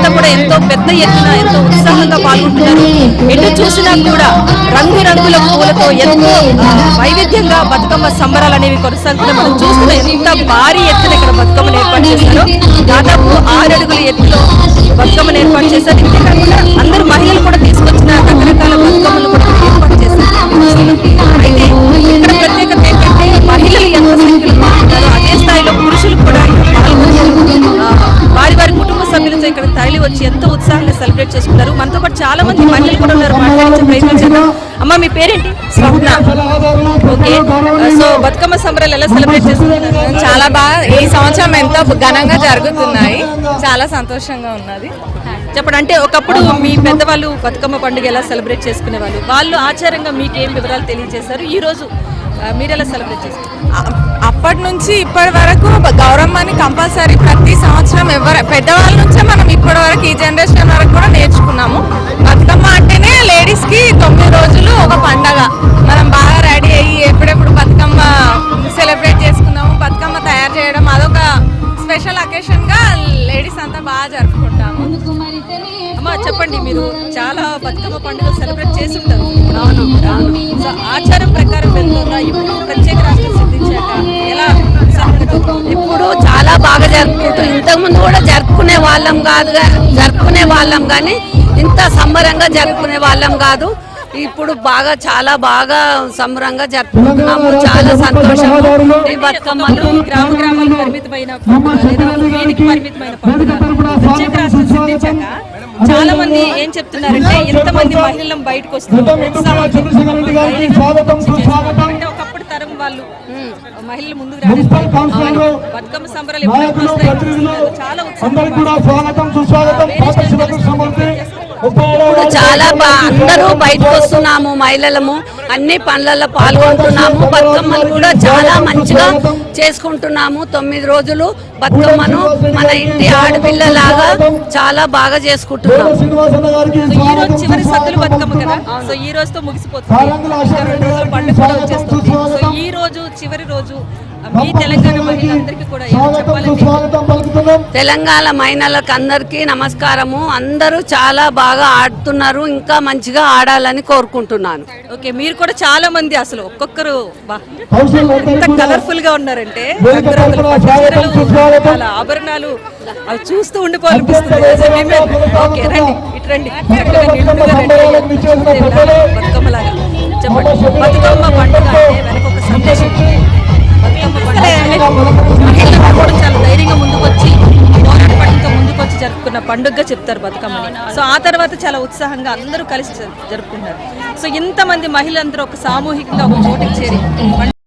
అంతా కూడా ఎంతో పెద్ద ఎత్తున ఎంతో ఉత్సాహంగా పాల్గొంటున్నారు. ఎటు చూసినా కూడా రంగురంగుల పూలతో ఎంతో వైవిధ్యంగా బతుకమ్మ సంబరాలు అనేవి కొనసాగుతున్న మనం చూస్తున్న ఎంత భారీ ఎత్తున ఇక్కడ బతుకమ్మను ఏర్పాటు చేశారు దాదాపు ఆరు అడుగుల ఎత్తులో బతుకమ్మను ఏర్పాటు చేశారు. ఇంతే కాకుండా అందరు మహిళలు కూడా తీసుకొచ్చిన రకరకాల బతుకమ్మలు ఉత్సాహంగా చేసుకున్నారు. మనతో పాటు చాలా మంది మహిళలు కూడా ఉన్నారు. మాట్లాడించే ప్రయత్నం చేద్దాం. అమ్మ మీ పేరేంటి? స్వప్న. ఓకే. సో బతుకమ్మ సంబరాలు ఎలా సెలబ్రేట్ చేస్తున్నారు చాలా బాగా ఈ సంవత్సరం ఎంతో ఘనంగా జరుగుతున్నాయి. చాలా సంతోషంగా ఉన్నది. చెప్పండి అంటే ఒకప్పుడు మీ పెద్దవాళ్ళు బతుకమ్మ పండుగ ఎలా సెలబ్రేట్ చేసుకునే వాళ్ళు వాళ్ళు ఆచారంగా మీకేం వివరాలు తెలియజేశారు? ఈ రోజు మీరు ఎలా సెలబ్రేట్ చేస్తారు అప్పటి నుంచి ఇప్పటి వరకు గౌరమ్మని కంపల్సరీ ప్రతి సంవత్సరం ఎవరు పెద్దవాళ్ళ నుంచే మనం ఇప్పటి వరకు ఈ జనరేషన్ వరకు కూడా నేర్చుకున్నాము. బతుకమ్మ అంటేనే లేడీస్కి తొమ్మిది రోజులు ఒక పండగ. జరుపుకునే వాళ్ళం కాదు జరుపుకునే వాళ్ళం కానీ ఇంత సంబరంగా జరుపుకునే వాళ్ళం కాదు. ఇప్పుడు బాగా చాలా బాగా సంబరంగా జరుపుకుంటున్నాము. చాలా సంతోషం. ఈ బతుకమ్మలు గ్రామ గ్రామాలకు పరిమితమైన వీధికి పరిమితమైన చాలా మంది ఏం చెప్తున్నారంటే ఎంతమంది మహిళలను బయటకు వస్తున్నారు ఉత్సాహంతో అంటే ఒకప్పుడు తరం వాళ్ళు మహిళలు ముందుకు రావడానికి బతుకమ్మ సంబరాలు ఎప్పుడెప్పుడు వస్తాయి. చాలా అందరికి కూడా స్వాగతం సుస్వాగతం పాఠశాలకు సంబంధించి ఇప్పుడు చాలా బా అందరూ బయటకు వస్తున్నాము మహిళలము. అన్ని పనులలో పాల్గొంటున్నాము. బతుకమ్మలు కూడా చాలా మంచిగా చేసుకుంటున్నాము. తొమ్మిది రోజులు బతుకమ్మను మన ఇంటి ఆడపిల్లలాగా చాలా బాగా సో ఈ రోజు చివరి సద్దులు బతుకమ్మ కదా? సో ఈ రోజుతో ముగిసిపోతుంది. రెండు రోజుల పండుగ వచ్చేస్తుంది. సో ఈ రోజు చివరి రోజు తెలంగాణ మహిళలకు అందరికీ నమస్కారము. అందరూ చాలా బాగా ఆడుతున్నారు ఇంకా మంచిగా ఆడాలని కోరుకుంటున్నాను. ఓకే మీరు కూడా చాలా మంది అసలు ఒక్కొక్కరు ఎంత కలర్ఫుల్గా ఉన్నారంటే ఆభరణాలు అవి చూస్తూ ఉండిపోవాలనిపిస్తుంది. ఓకే రండి ఇటు రండి. బతుకమ్మలాగా. చెప్పండి. బతుకమ్మ పండుగ. అంటే వెనక ఒక సందేశం. ఉంది. కూడా చాలా ధైర్యంగా ముందుకొచ్చి పోరాట పట్టుతో ముందుకు జరుపుకున్న పండుగగా చెప్తారు బతుకమ్మని సో ఆ తర్వాత చాలా ఉత్సాహంగా అందరూ కలిసి జరుపుకుంటారు సో ఇంతమంది మహిళలందరూ ఒక సామూహికంగా ఒక చోటికి చేరి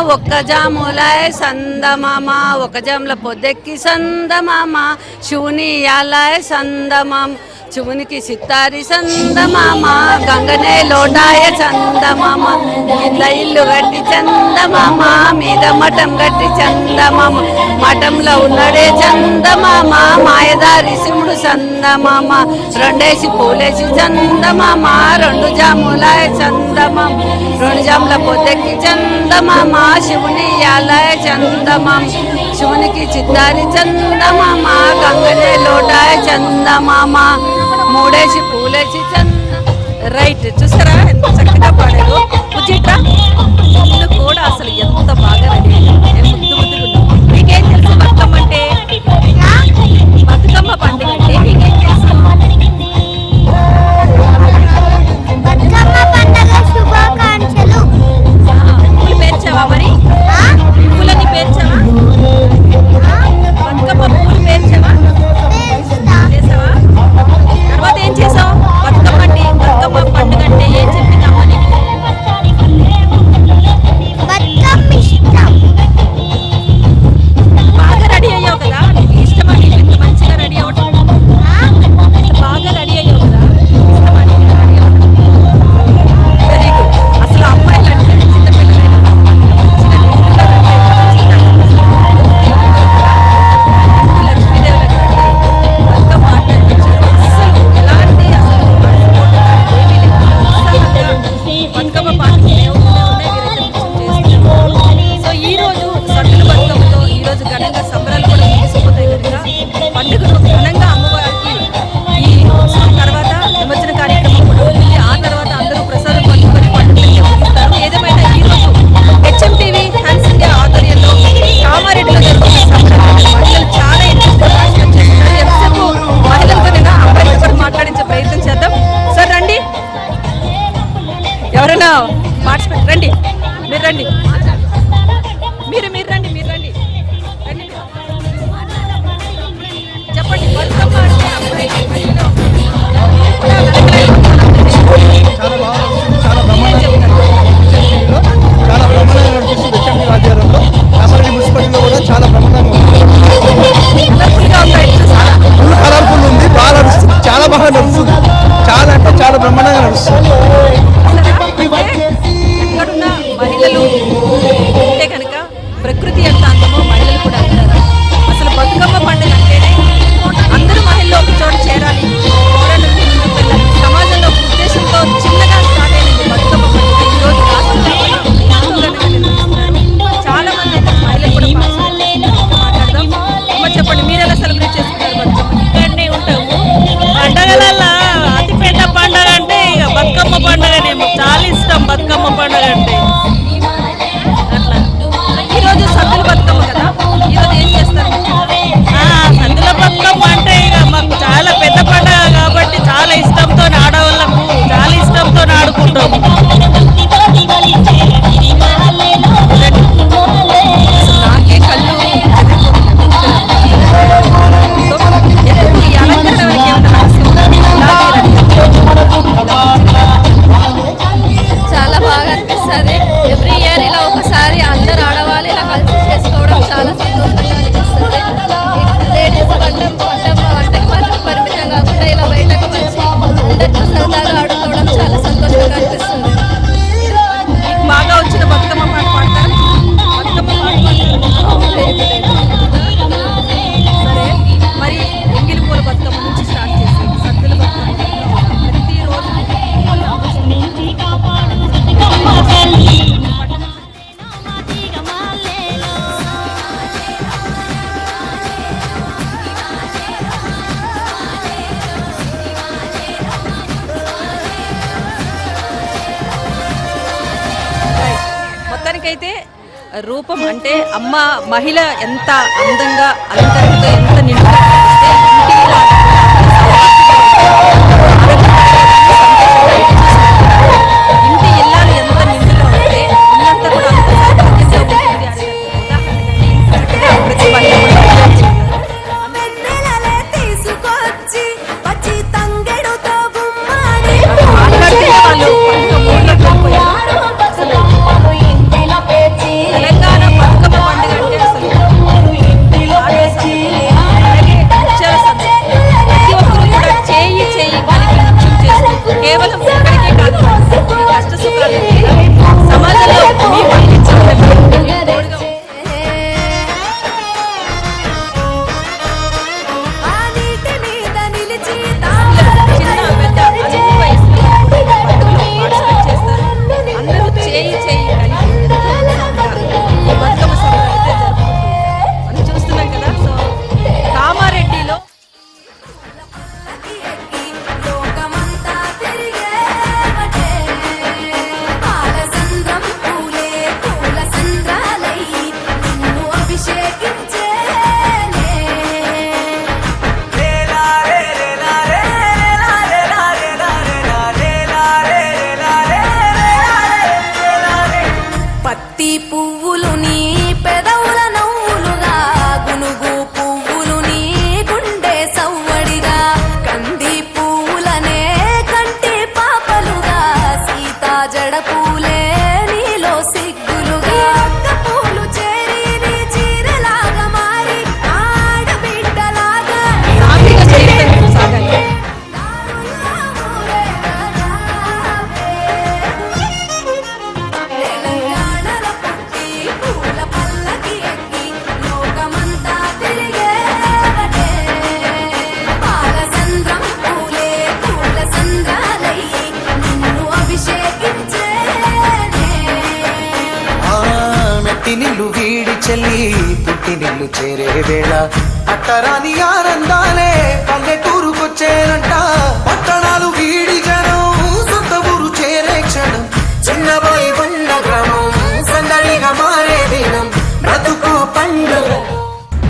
ఒక్క ఒక్కజాములాయ సందమామ ఒకజాముల పొద్దెక్కి సందమామ శూనియాలాయ సందమామ శివునికి సిత్తారి చందమామ గంగనే లోటాయ చందమామ కింద ఇల్లు గట్టి చందమామ మీద మఠం గట్టి చందమామ మఠంలో ఉన్నడే చందమామ మాయదారి శివుడు చందమామ రెండేసి పూలేసి చందమామ రెండు జాములాయ చందమామ రెండు జాముల పొద్దెక్కి చందమామ శివుని యాలయ చందమామ శివునికి చిత్తారి చందమామ గంగనే లోటాయ చందమామ. మూడేసి పూలేసి రైట్ చూసారా ఎంత చక్కగా పాడారు? ఉచిట్రా ముందు కూడా అసలు ఎంత బాగా రెడీ నేను మీకేం తెలుసు బతుకమ్మ అంటే బతుకమ్మ పండుగ అంటే మీకేం ఇప్పటికైతే రూపం అంటే అమ్మ మహిళ ఎంత అందంగా అలంకరణతో ఎంత నిండా చెల్లి పుట్టి నిల్లు చేరే వేళ అట్టరాని ఆనందాలే పల్లె